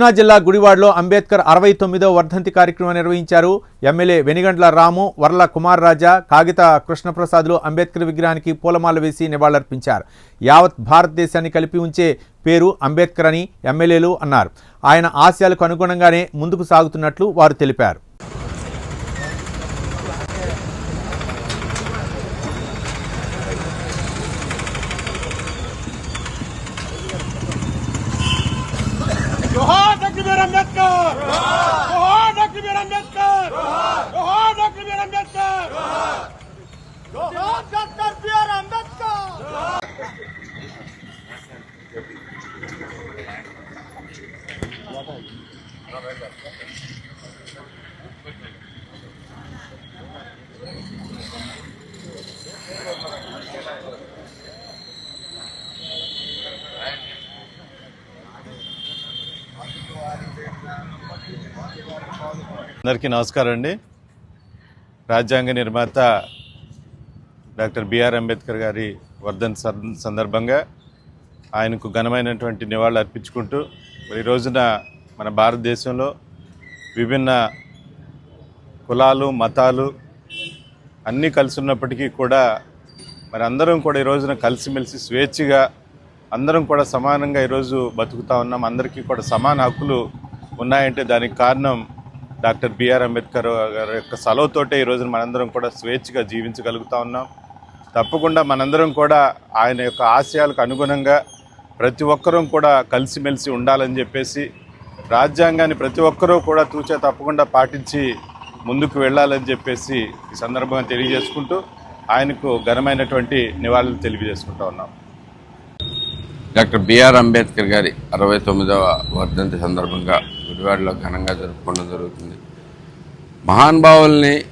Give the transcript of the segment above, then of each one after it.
కృష్ణా జిల్లా గుడివాడలో అంబేద్కర్ అరవై తొమ్మిదో వర్ధంతి కార్యక్రమం నిర్వహించారు. ఎమ్మెల్యే వెనిగండ్ల రాము వర్ల కుమార్ రాజా కాగిత కృష్ణప్రసాద్లు అంబేద్కర్ విగ్రహానికి పూలమాల వేసి నివాళులర్పించారు. యావత్ భారతదేశాన్ని కలిపి ఉంచే పేరు అంబేద్కర్ అని ఎమ్మెల్యేలు అన్నారు. ఆయన ఆశయాలకు అనుగుణంగానే ముందుకు సాగుతున్నట్లు వారు తెలిపారు. भीमराव अंबेडकर जोहार डॉक्टर भीमराव अंबेडकर जोहार डॉक्टर भीमराव अंबेडकर। जोहार डॉक्टर भीमराव अंबेडकर అందరికీ నమస్కారం అండి. రాజ్యాంగ నిర్మాత డాక్టర్ బిఆర్ అంబేద్కర్ గారి వర్ధన్ సందర్భంగా ఆయనకు ఘనమైనటువంటి నివాళులు అర్పించుకుంటూ మరి ఈ రోజున మన భారతదేశంలో విభిన్న కులాలు మతాలు అన్నీ కలిసి ఉన్నప్పటికీ కూడా మరి అందరం కూడా ఈ రోజున కలిసిమెలిసి స్వేచ్ఛగా అందరం కూడా సమానంగా ఈరోజు బతుకుతా ఉన్నాం. అందరికీ కూడా సమాన హక్కులు ఉన్నాయంటే దానికి కారణం డాక్టర్ బిఆర్ అంబేద్కర్ గారి యొక్క సెలవుతోటే ఈ రోజున మనందరం కూడా స్వేచ్ఛగా జీవించగలుగుతా ఉన్నాం. తప్పకుండా మనందరం కూడా ఆయన యొక్క ఆశయాలకు అనుగుణంగా ప్రతి ఒక్కరూ కూడా కలిసిమెలిసి ఉండాలని చెప్పేసి రాజ్యాంగాన్ని ప్రతి ఒక్కరూ కూడా తూచా తప్పకుండా పాటించి ముందుకు వెళ్ళాలని చెప్పేసి ఈ సందర్భంగా తెలియజేసుకుంటూ ఆయనకు ఘనమైనటువంటి నివాళులు తెలియజేసుకుంటా ఉన్నాం. డాక్టర్ బిఆర్ అంబేద్కర్ గారి అరవై తొమ్మిదవ వర్ధంతి సందర్భంగా గుడివాడలో ఘనంగా జరుపుకోవడం జరుగుతుంది. మహానుభావుల్ని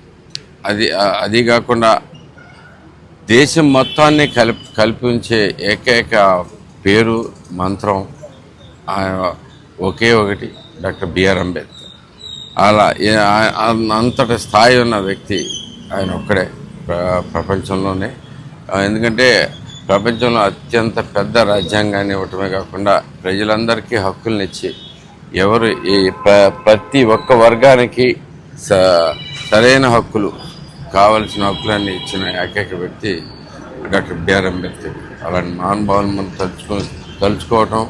అది అది కాకుండా దేశం మొత్తాన్ని కలిపి కల్పించే ఏకైక పేరు మంత్రం ఆయన ఒకే ఒకటి డాక్టర్ బిఆర్ అంబేద్కర్. అలా అంతటి స్థాయి ఉన్న వ్యక్తి ఆయన ఒక్కడే ప్ర- ప్రపంచంలోనే. ఎందుకంటే ప్రపంచంలో అత్యంత పెద్ద రాజ్యాంగాన్ని ఇవ్వటమే కాకుండా ప్రజలందరికీ హక్కుల్ని ఇచ్చి ఎవరు ఈ ప్రతి ఒక్క వర్గానికి స సరైన హక్కులు కావలసిన హక్కులన్నీ ఇచ్చిన ఏకైక వ్యక్తి డాక్టర్ బిఆర్ అంబేద్కర్. అలాంటి మహానుభావులు మనం తలుచుకో తలుచుకోవటం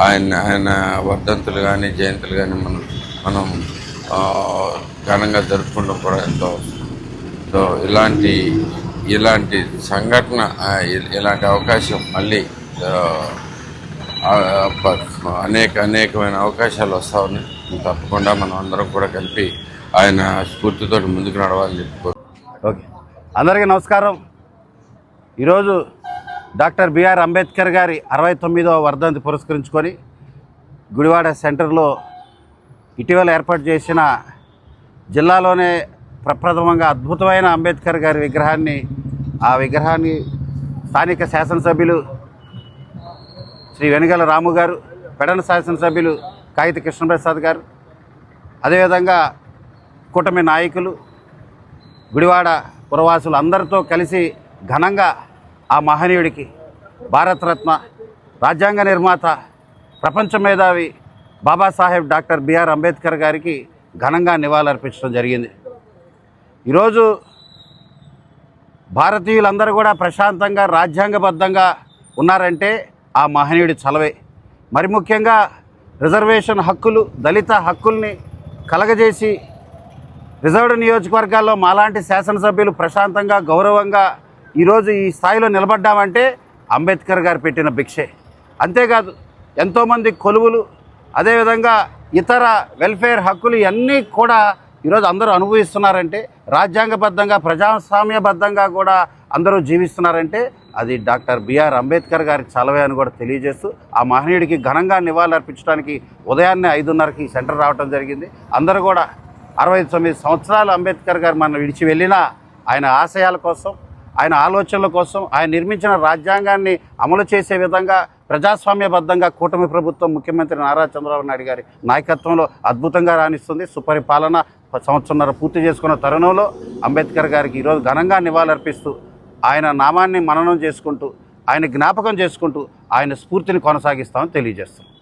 ఆయన ఆయన వర్ధంతులు కానీ జయంతులు కానీ మనం మనం ఘనంగా జరుపుకుంటాం కూడా ఎంతో సో ఇలాంటి ఇలాంటి సంఘటన ఇలాంటి అవకాశం మళ్ళీ అనేక అనేకమైన అవకాశాలు వస్తా ఉన్నాయి. తప్పకుండా మనం అందరం కూడా కలిపి ఆయన స్ఫూర్తితో ముందుకు నడవాలని చెప్పుకో ఓకే. అందరికీ నమస్కారం. ఈరోజు డాక్టర్ బిఆర్ అంబేద్కర్ గారి అరవై తొమ్మిదవ వర్ధంతి పురస్కరించుకొని గుడివాడ సెంటర్లో ఇటీవల ఏర్పాటు చేసిన జిల్లాలోనే ప్రప్రథమంగా అద్భుతమైన అంబేద్కర్ గారి విగ్రహాన్ని ఆ విగ్రహాన్ని స్థానిక శాసనసభ్యులు శ్రీ వెనుగల రాము గారు పెడన శాసనసభ్యులు కాగిత కృష్ణప్రసాద్ గారు అదేవిధంగా కూటమి నాయకులు గుడివాడ పురవాసులు అందరితో కలిసి ఘనంగా ఆ మహనీయుడికి భారతరత్న రాజ్యాంగ నిర్మాత ప్రపంచ మేధావి బాబాసాహెబ్ డాక్టర్ బిఆర్ అంబేద్కర్ గారికి ఘనంగా నివాళులర్పించడం జరిగింది. ఈరోజు భారతీయులందరూ కూడా ప్రశాంతంగా రాజ్యాంగబద్ధంగా ఉన్నారంటే ఆ మహనీయుడి చలవే. మరి ముఖ్యంగా రిజర్వేషన్ హక్కులు దళిత హక్కుల్ని కలగజేసి రిజర్వ్డ్ నియోజకవర్గాల్లో మాలాంటి శాసనసభ్యులు ప్రశాంతంగా గౌరవంగా ఈరోజు ఈ స్థాయిలో నిలబడ్డామంటే అంబేద్కర్ గారు పెట్టిన భిక్షే. అంతేకాదు ఎంతోమంది కొలువులు అదేవిధంగా ఇతర వెల్ఫేర్ హక్కులు ఇవన్నీ కూడా ఈరోజు అందరూ అనుభవిస్తున్నారంటే రాజ్యాంగబద్ధంగా ప్రజాస్వామ్యబద్ధంగా కూడా అందరూ జీవిస్తున్నారంటే అది డాక్టర్ బిఆర్ అంబేద్కర్ గారి చలవే అని కూడా తెలియజేస్తూ ఆ మహనీయుడికి ఘనంగా నివాళులర్పించడానికి ఉదయాన్నే ఐదున్నరకి సెంటర్ రావడం జరిగింది. అందరూ కూడా అరవై తొమ్మిది సంవత్సరాలు అంబేద్కర్ గారు మనం విడిచి వెళ్ళినా ఆయన ఆశయాల కోసం ఆయన ఆలోచనల కోసం ఆయన నిర్మించిన రాజ్యాంగాన్ని అమలు చేసే విధంగా ప్రజాస్వామ్యబద్ధంగా కూటమి ప్రభుత్వం ముఖ్యమంత్రి నారా చంద్రబాబు నాయుడు గారి నాయకత్వంలో అద్భుతంగా రాణిస్తుంది. సుపరిపాలన సంవత్సరంన్నర పూర్తి చేసుకున్న తరుణంలో అంబేద్కర్ గారికి ఈరోజు ఘనంగా నివాళులర్పిస్తూ ఆయన నామాన్ని మననం చేసుకుంటూ ఆయన జ్ఞాపకం చేసుకుంటూ ఆయన స్ఫూర్తిని కొనసాగిస్తామని తెలియజేస్తున్నాం.